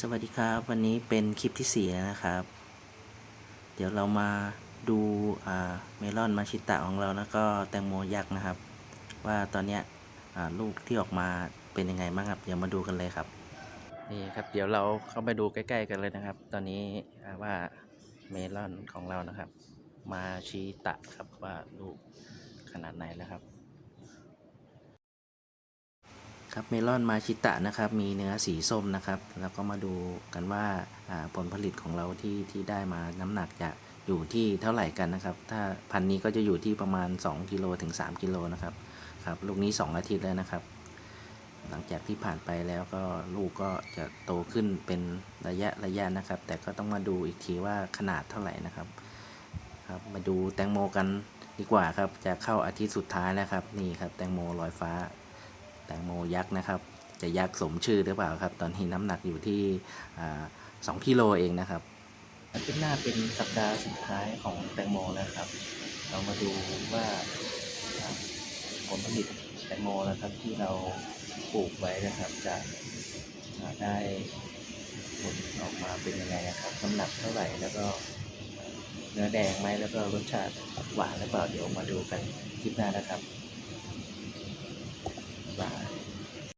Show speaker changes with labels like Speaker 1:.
Speaker 1: สวัสดีครับ วันนี้เป็นคลิปที่สี่แล้วนะครับ เดี๋ยวเรามาดูเมลอนมาชิตะของเราแล้วก็แตงโมยักษ์นะครับ ว่าตอนเนี้ยลูกที่ออกมาเป็นยังไงบ้างครับ เดี๋ยวมาดูกันเลยครับ นี่ครับ เดี๋ยวเราเข้าไปดูใกล้ ๆ กันเลยนะครับ ตอนนี้ว่าเมลอนของเรานะครับ มาชิตะครับว่าลูกขนาดไหนแล้วครับ ครับเมลอนมาชิตะนะครับมีเนื้อสีส้มนะครับ แล้วก็มาดูกันว่าผลผลิตของเราที่ที่ได้มาน้ำหนักจะอยู่ที่เท่าไหร่กันนะครับ ถ้าพันนี้ก็จะอยู่ที่ประมาณ 2กิโลถึง 3กิโลนะครับครับลูกนี้ 2 อาทิตย์แล้วนะครับ หลังจากที่ผ่านไปแล้วก็ลูกก็จะโตขึ้นเป็นระยะระยะนะครับ แต่ก็ต้องมาดูอีกทีว่าขนาดเท่าไหร่นะครับครับ มาดูแตงโมกันดีกว่าครับ จะเข้าอาทิตย์สุดท้ายแล้วครับนี่ครับแตงโมลอยฟ้า งโมยักษ์นะครับ จะยักษ์สมชื่อหรือเปล่าครับ ตอนนี้น้ำหนักอยู่ที่สองกิโลเองนะครับอาทิตย์หน้าเป็นสัปดาห์สุดท้ายของแตงโมแล้วครับ เรามาดูว่าผลผลิตแตงโมนะครับที่เราปลูกไว้นะครับจะได้ผลออกมาเป็นยังไงนะครับน้ำหนักเท่าไหร่แล้วก็เนื้อแดงไหมแล้วก็รสชาติหวานหรือเปล่าเดี๋ยวมาดูกันคลิปหน้านะครับ